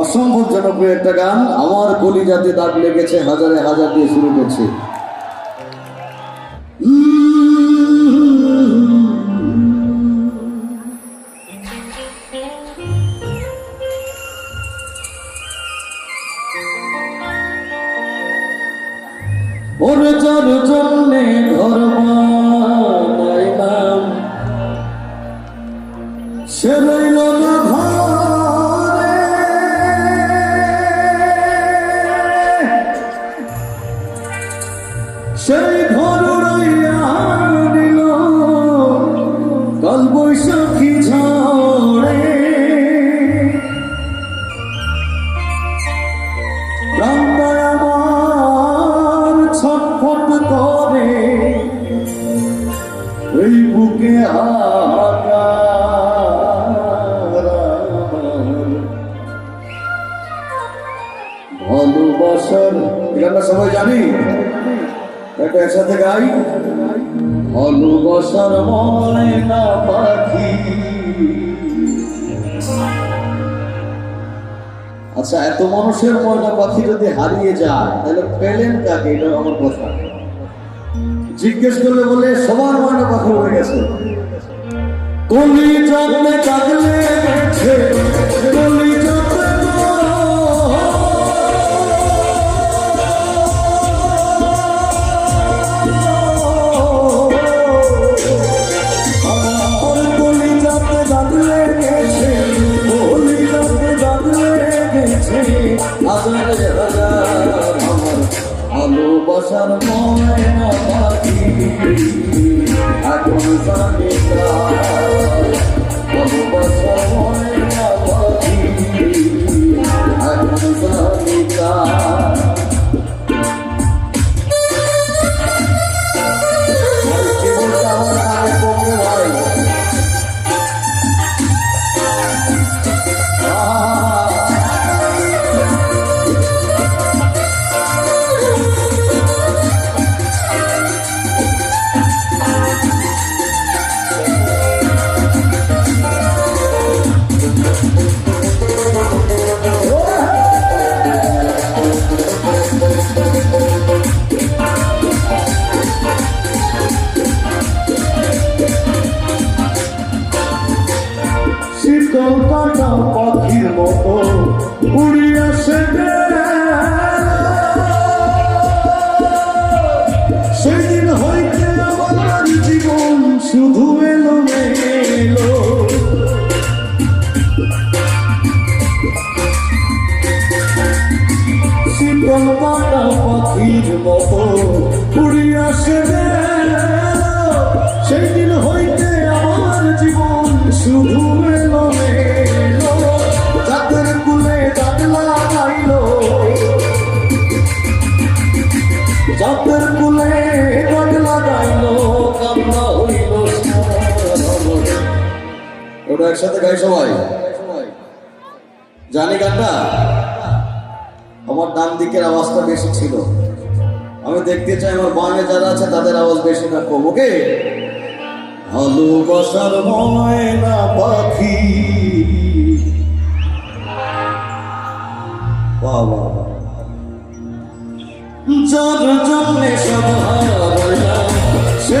অসম্ভব জনপ্রিয় একটা গান আমার কলিজাতে দাগ লেগেছে হাজারে হাজার দিয়ে শুরু করছি। এই বুকে ভালোবাসার গানটা সবাই জানি। একটা একসাথে গাই। ভালোবাসার ময়না পাখি। আচ্ছা এত মানুষের ময়না পাখি যদি হারিয়ে যায়, তাহলে পেলেন কাকে? এটা আমার কথা জিজ্ঞেস করলে বলে সবার ময়না পাখি হয়ে গেছে। কলি কাগলে গেছে কলি কলি ভালোবাসার মনে না থাকি এখন জানি ভালোবাসার উড়িয়া সে সেদিন হইতে আমার জীবন শুধু এলো মেলো। শীতল কাটা পাখির মতো উড়িয়া ওটা একসাথে গাই সবাই জানি গানটা? আমার ডান দিকের আওয়াজটা বেশি ছিল। আমি দেখতে চাই আমার বামে যারা আছে, তাদের আওয়াজ বেশি না কম, ওকে? ভালোবাসার ময়না পাখি। বাবা যার জন্য সব সে